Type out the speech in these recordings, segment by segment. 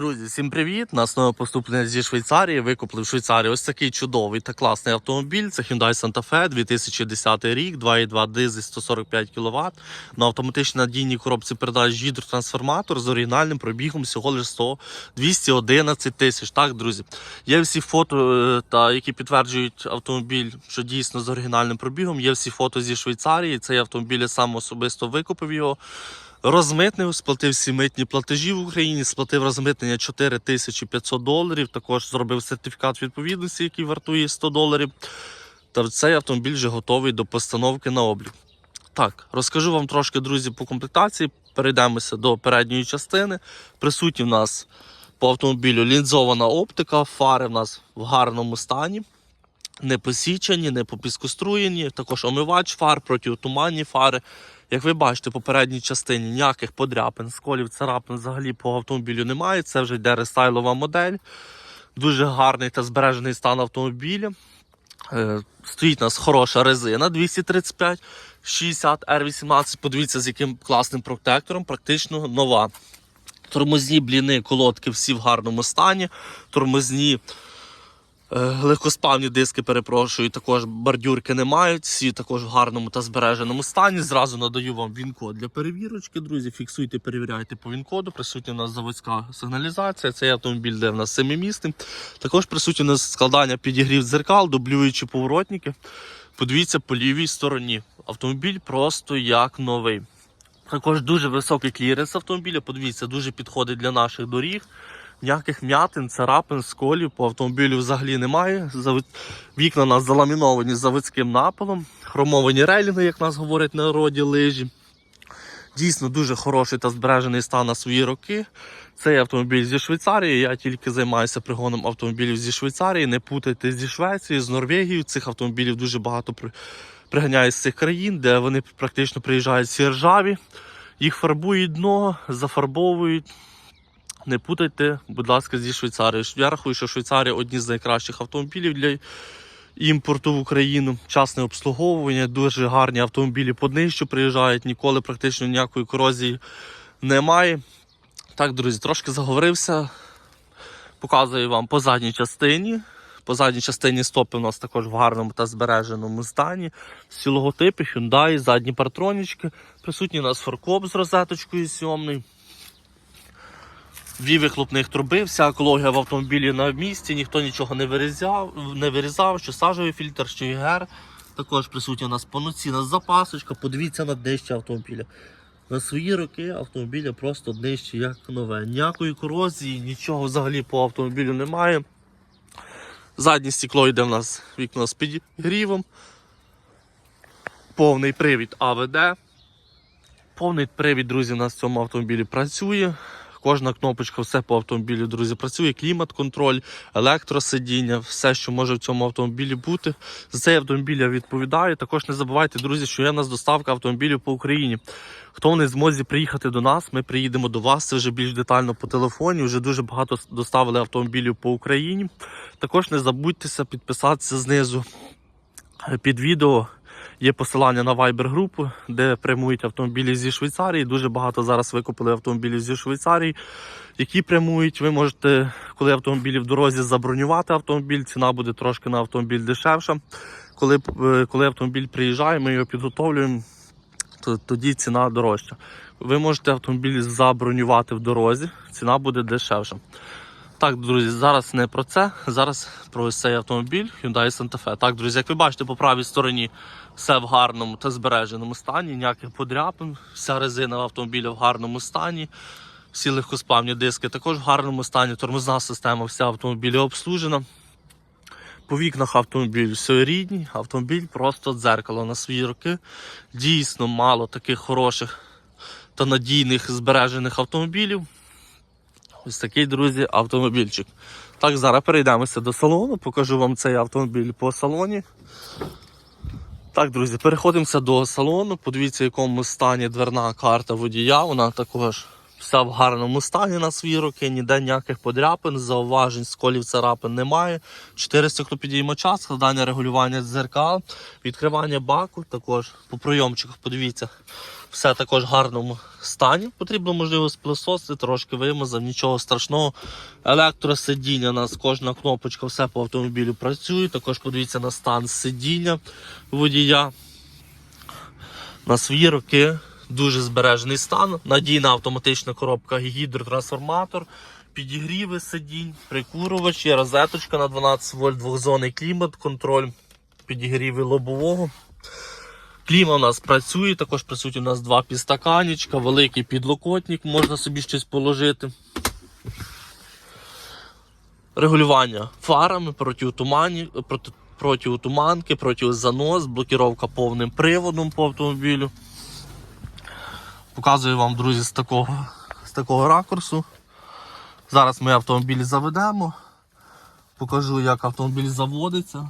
Друзі, всім привіт! Нас нове поступлення зі Швейцарії. Викупили в Швейцарії ось такий чудовий та класний автомобіль. Це Hyundai Santa Fe 2010 рік, 2,2 дизель 145 кВт. На автоматичній надійній коробці передач гідротрансформатор з оригінальним пробігом всього лише 100 211 тисяч. Так, друзі. Є всі фото, е, та, які підтверджують автомобіль, що дійсно з оригінальним пробігом. Є всі фото зі Швейцарії. Цей автомобіль я сам особисто викупив його. Розмитнив, сплатив всі митні платежі в Україні, сплатив розмитнення 4500 доларів. Також зробив сертифікат відповідності, який вартує 100 доларів. Та цей автомобіль вже готовий до постановки на облік. Так, розкажу вам трошки, друзі, по комплектації. Перейдемося до передньої частини. Присутні в нас по автомобілю лінзована оптика, фари в нас в гарному стані. Не посічені, не попіскоструєні, також омивач фар, протитуманні фари. Як ви бачите, по передній частині ніяких подряпин, сколів, царапин взагалі по автомобілю немає. Це вже йде рестайлова модель. Дуже гарний та збережений стан автомобіля. Е, Стоїть у нас хороша резина 235 60 R18. Подивіться, з яким класним протектором, практично нова. Тормозні бліни, колодки всі в гарному стані. Тормозні Легкоспавні диски, перепрошую, також бордюрки не мають, всі також в гарному та збереженому стані. Зразу надаю вам він-код для перевірочки, друзі. Фіксуйте, перевіряйте по він-коду. Присутня у нас заводська сигналізація. Цей автомобіль, де в нас семимісний. Також присутні у нас складання підігрів дзеркал, дублюючі поворотники. Подивіться по лівій стороні. Автомобіль просто як новий. Також дуже високий кліренс автомобіля. Подивіться, дуже підходить для наших доріг. Ніяких м'ятин, царапин, сколів по автомобілю взагалі немає. Вікна у нас заламіновані заводським напилом, хромовані рейлінги, як нас говорять на народі лижі. Дійсно дуже хороший та збережений стан на свої роки. Цей автомобіль зі Швейцарії. Я тільки займаюся пригоном автомобілів зі Швейцарії. Не путайте зі Швеції, з Норвегією. Цих автомобілів дуже багато при- приганяють з цих країн, де вони практично приїжджають всі ржаві. Їх фарбують дно, зафарбовують. Не путайте, будь ласка, зі Швейцарією. Я рахую, що Швейцарія одні з найкращих автомобілів для імпорту в Україну. Часне обслуговування, дуже гарні автомобілі по днищу приїжджають, ніколи практично ніякої корозії немає. Так, друзі, трошки заговорився. Показую вам по задній частині. По задній частині стопи у нас також в гарному та збереженому стані. Всі логотипи, Hyundai, задні партронічки. Присутній у нас форкоп з розеточкою сьомний. Дві вихлопних труби, вся екологія в автомобілі на місці, ніхто нічого не вирізав, не вирізав, що сажовий фільтр, що ігер. Також присутня у нас повноцінна запасочка. Подивіться на днище автомобіля. На свої роки автомобіля просто днище як нове. Ніякої корозії, нічого взагалі по автомобілю немає. Заднє стекло йде в нас вікно з підігрівом. Повний привід АВД. Повний привід, друзі, у нас в цьому автомобілі працює. Кожна кнопочка, все по автомобілю, друзі, працює. Клімат-контроль, електросидіння, все, що може в цьому автомобілі бути. За цей автомобіль я відповідаю. Також не забувайте, друзі, що є в нас доставка автомобілів по Україні. Хто не змозі приїхати до нас, ми приїдемо до вас. Це вже більш детально по телефоні. Вже дуже багато доставили автомобілів по Україні. Також не забудьтеся підписатися знизу під відео. Є посилання на Viber групу, де прямують автомобілі зі Швейцарії. Дуже багато зараз викупили автомобілів зі Швейцарії, які прямують. Ви можете, коли автомобілі в дорозі, забронювати автомобіль. Ціна буде трошки на автомобіль дешевша. Коли, е, коли автомобіль приїжджає, ми його підготовлюємо, то тоді ціна дорожча. Ви можете автомобіль забронювати в дорозі, ціна буде дешевша. Так, друзі, зараз не про це. Зараз про цей автомобіль Hyundai Santa Fe. Так, друзі, як ви бачите, по правій стороні все в гарному та збереженому стані, ніяких подряпин, вся резина в автомобілі в гарному стані, всі легкосплавні диски також в гарному стані, тормозна система вся автомобіля обслужена. По вікнах автомобіль все рідні, автомобіль просто дзеркало на свої роки. Дійсно мало таких хороших та надійних збережених автомобілів. Ось такий, друзі, автомобільчик. Так, зараз перейдемося до салону, покажу вам цей автомобіль по салоні. Так, друзі, переходимося до салону. Подивіться, в якому стані дверна карта водія. Вона також вся в гарному стані на свої роки, ніде ніяких подряпин, зауважень, сколів царапин немає. 4 стеклопідіймача, складання регулювання дзеркал, відкривання баку. Також по прийомчиках, подивіться, Все також в гарному стані. Потрібно, можливо, сплесосити, трошки вимазав, нічого страшного. Електросидіння у нас кожна кнопочка, все по автомобілю працює. Також подивіться на стан сидіння водія. На свої роки дуже збережений стан. Надійна автоматична коробка гідротрансформатор, підігріви сидінь, прикурювач, є розеточка на 12 вольт, двохзонний клімат, контроль підігріви лобового. Кліма у нас працює, також працюють у нас два підстаканічка, великий підлокотник, можна собі щось положити. Регулювання фарами проти, тумані, проти, проти занос, блокіровка повним приводом по автомобілю. Показую вам, друзі, з такого, з такого ракурсу. Зараз ми автомобіль заведемо. Покажу, як автомобіль заводиться.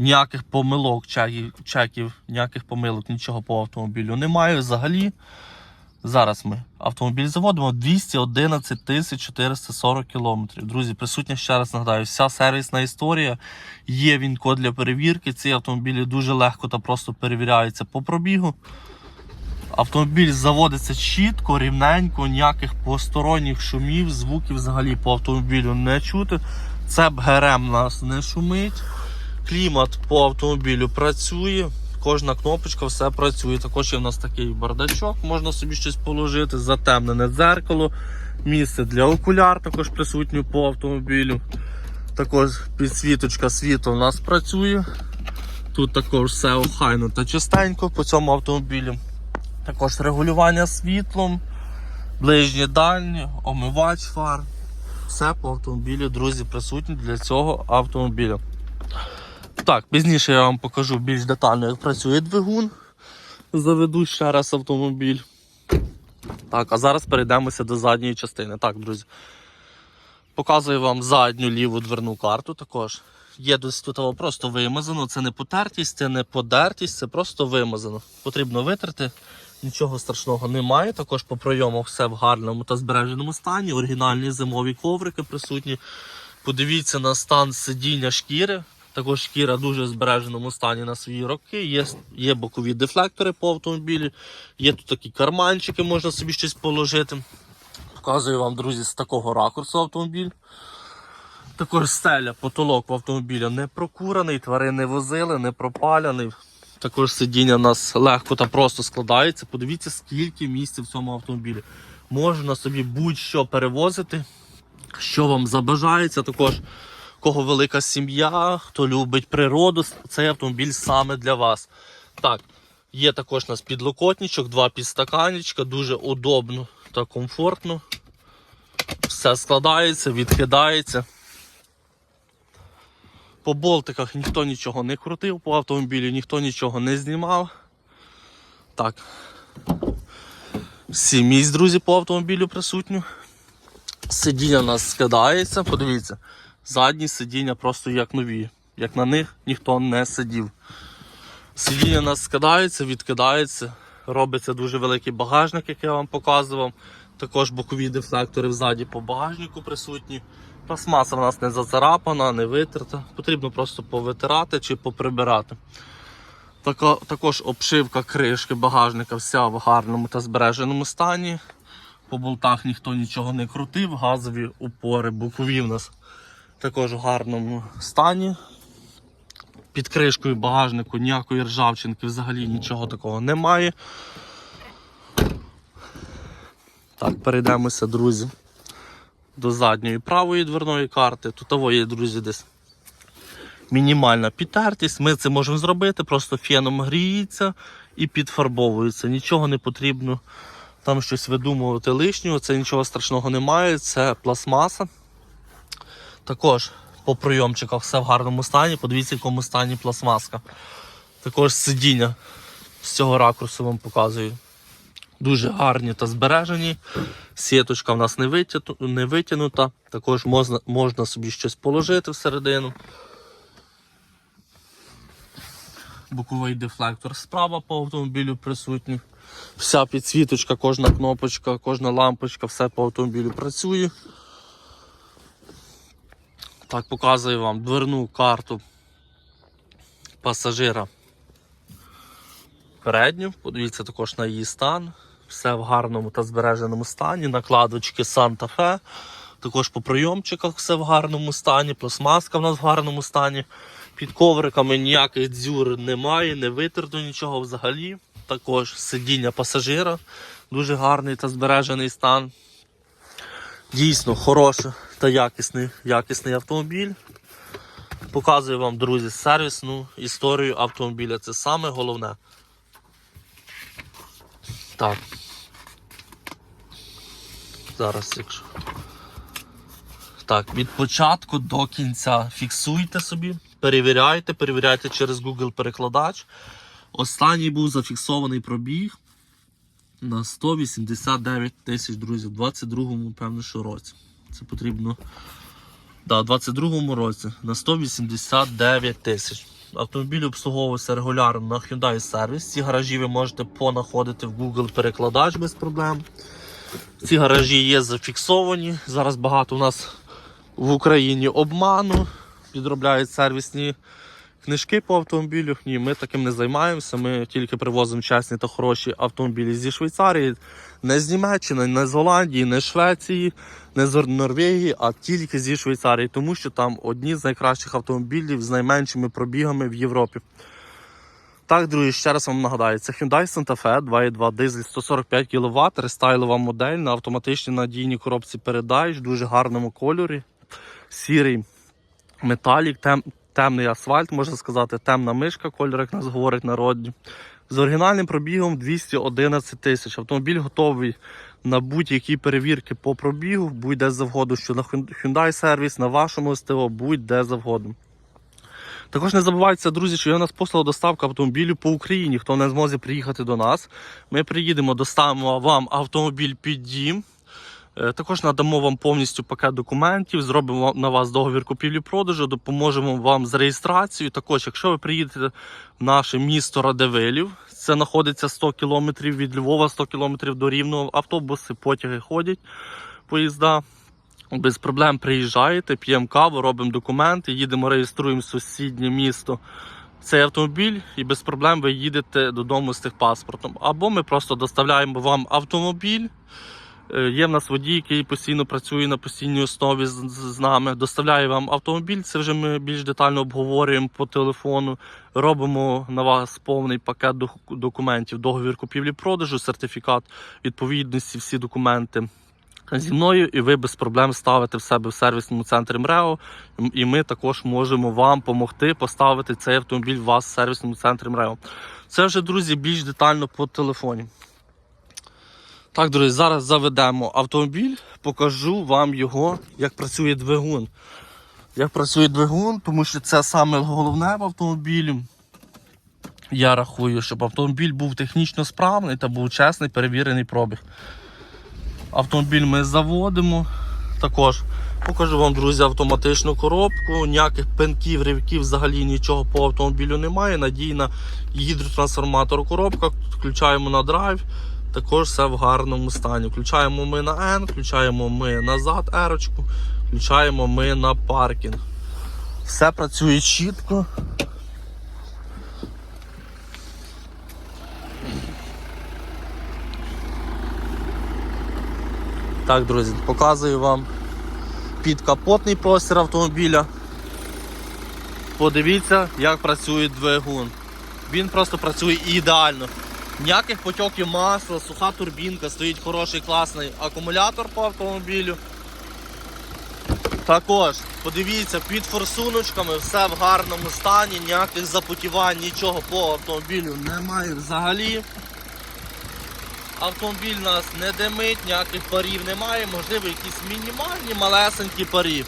Ніяких помилок, чеків, чеків, ніяких помилок, нічого по автомобілю немає взагалі. Зараз ми автомобіль заводимо 211 тисяч 440 кілометрів. Друзі, присутня ще раз нагадаю, вся сервісна історія. Є він код для перевірки. Ці автомобілі дуже легко та просто перевіряються по пробігу. Автомобіль заводиться чітко, рівненько, ніяких посторонніх шумів, звуків взагалі по автомобілю не чути. Цеп ГРМ нас не шумить. Клімат по автомобілю працює. Кожна кнопочка, все працює. Також є в нас такий бардачок, можна собі щось положити, затемнене дзеркало, місце для окуляр також присутнє по автомобілю. Також підсвіточка світла у нас працює. Тут також все охайно та чистенько по цьому автомобілю. Також регулювання світлом, ближнє дальнє, омивач фар. Все по автомобілю, друзі, присутні для цього автомобіля. Так, пізніше я вам покажу більш детально, як працює двигун. Заведу ще раз автомобіль. Так, а зараз перейдемося до задньої частини. Так, друзі. Показую вам задню ліву дверну карту також. Є досить тут просто вимазано. Це не потертість, це не подертість, це просто вимазано. Потрібно витерти. Нічого страшного немає. Також по пройомах все в гарному та збереженому стані. Оригінальні зимові коврики присутні. Подивіться на стан сидіння шкіри. Також шкіра дуже в збереженому стані на свої роки. Є, є бокові дефлектори по автомобілі, є тут такі карманчики, можна собі щось положити. Показую вам, друзі, з такого ракурсу автомобіль. Також стеля, потолок в автомобіля не прокураний, тварин не возили, не пропаляний. Також сидіння у нас легко та просто складається. Подивіться, скільки місця в цьому автомобілі. Можна собі будь-що перевозити, що вам забажається. Також кого велика сім'я, хто любить природу, цей автомобіль саме для вас. Так, є також у нас підлокотничок, два підстаканечка, дуже удобно та комфортно. Все складається, відкидається. По болтиках ніхто нічого не крутив, по автомобілі ніхто нічого не знімав. Так. Сім місць, друзі, по автомобілю присутню. Сидіння у нас скидається, подивіться. Задні сидіння просто як нові. Як на них ніхто не сидів. Сидіння у нас скидаються, відкидаються. Робиться дуже великий багажник, як я вам показував. Також бокові дефлектори взаді по багажнику присутні. Пластмаса в нас не зацарапана, не витерта. Потрібно просто повитирати чи поприбирати. Також обшивка кришки багажника вся в гарному та збереженому стані. По болтах ніхто нічого не крутив, газові упори, бокові в нас також в гарному стані. Під кришкою багажнику ніякої ржавчинки взагалі нічого такого немає. Так, перейдемося, друзі, до задньої правої дверної карти. Тут є, друзі, десь мінімальна підтертість. Ми це можемо зробити, просто феном гріється і підфарбовується. Нічого не потрібно там щось видумувати лишнього, це нічого страшного немає, це пластмаса. Також по прийомчиках все в гарному стані. Подивіться, в якому стані пластмаска. Також сидіння з цього ракурсу вам показую. Дуже гарні та збережені. Сіточка в нас не, витягну, не витягнута. Також можна, можна собі щось положити всередину. Боковий дефлектор справа по автомобілю присутній. Вся підсвіточка, кожна кнопочка, кожна лампочка, все по автомобілю працює. Так, показую вам дверну карту пасажира передню. Подивіться також на її стан. Все в гарному та збереженому стані. Накладочки Fe. Також по прийомчиках все в гарному стані. Пластмаска в нас в гарному стані. Під ковриками ніяких дзюр немає, не витерто нічого взагалі. Також сидіння пасажира. Дуже гарний та збережений стан. Дійсно хороший та якісний, якісний автомобіль. Показую вам, друзі, сервісну історію автомобіля. Це саме головне. Так. Зараз, якщо. Так, від початку до кінця фіксуйте собі, перевіряйте, перевіряйте через Google перекладач. Останній був зафіксований пробіг на 189 тисяч друзів у 22-му, певно, що році. Це потрібно. Да, у 22-му році на 189 тисяч. Автомобіль обслуговується регулярно на Hyundai Service. Ці гаражі ви можете понаходити в Google перекладач без проблем. Ці гаражі є зафіксовані. Зараз багато у нас в Україні обману. Підробляють сервісні книжки по автомобілю. Ні, ми таким не займаємося. Ми тільки привозимо чесні та хороші автомобілі зі Швейцарії, не з Німеччини, не з Голландії, не з Швеції, не з Норвегії, а тільки зі Швейцарії, тому що там одні з найкращих автомобілів з найменшими пробігами в Європі. Так, друзі, ще раз вам нагадаю, це Hyundai Santa Fe 2.2 дизель 145 кВт, рестайлова модель на автоматичній надійній коробці передач, в дуже гарному кольорі. Сірий металік, тем, темний асфальт, можна сказати, темна мишка, кольор, як нас говорить народні. З оригінальним пробігом 211 тисяч. Автомобіль готовий на будь-які перевірки по пробігу, будь-де завгодно, що на Hyundai сервіс, на вашому СТО, будь-де завгодно. Також не забувайте, друзі, що є у нас послуга доставка автомобілю по Україні. Хто не зможе приїхати до нас, ми приїдемо, доставимо вам автомобіль під дім. Е, Також надамо вам повністю пакет документів, зробимо на вас договір купівлі-продажу, допоможемо вам з реєстрацією. Також, якщо ви приїдете в наше місто Радивилів, це знаходиться 100 км від Львова, 100 км до Рівного. Автобуси, потяги ходять, поїзда. Без проблем приїжджаєте, п'ємо каву, робимо документи, їдемо, реєструємо сусіднє місто цей автомобіль, і без проблем ви їдете додому з тих паспортом. Або ми просто доставляємо вам автомобіль. Е, Є в нас водій, який постійно працює на постійній основі з, з- нами. Доставляє вам автомобіль. Це вже ми більш детально обговорюємо по телефону. Робимо на вас повний пакет документів, договір купівлі-продажу, сертифікат відповідності, всі документи зі мною, і ви без проблем ставите в себе в сервісному центрі МРЕО. І ми також можемо вам допомогти поставити цей автомобіль у вас в сервісному центрі МРЕО. Це вже, друзі, більш детально по телефоні. Так, друзі, зараз заведемо автомобіль, покажу вам його, як працює двигун. Як працює двигун, тому що це саме головне в автомобілі. Я рахую, щоб автомобіль був технічно справний та був чесний перевірений пробіг. Автомобіль ми заводимо. Також покажу вам, друзі, автоматичну коробку. Ніяких пинків, ривків, взагалі нічого по автомобілю немає. Надійна гідротрансформатор коробка. Включаємо на драйв. Також все в гарному стані. Включаємо ми на N, включаємо ми назад ерочку, включаємо ми на паркінг. Все працює чітко. Так, друзі, показую вам підкапотний простір автомобіля. Подивіться, як працює двигун. Він просто працює ідеально. Ніяких потьоків масла, суха турбінка, стоїть хороший класний акумулятор по автомобілю. Також, подивіться, під форсуночками все в гарному стані, ніяких запотівань, нічого по автомобілю немає взагалі. Автомобіль нас не димить, ніяких парів немає, можливо, якісь мінімальні малесенькі парі.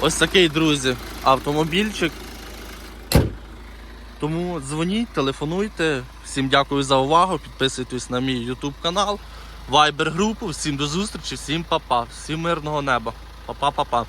Ось такий, друзі, автомобільчик. Тому дзвоніть, телефонуйте. Всім дякую за увагу. Підписуйтесь на мій YouTube канал, Viber групу. Всім до зустрічі, всім па-па, всім мирного неба. Па-па-па-па.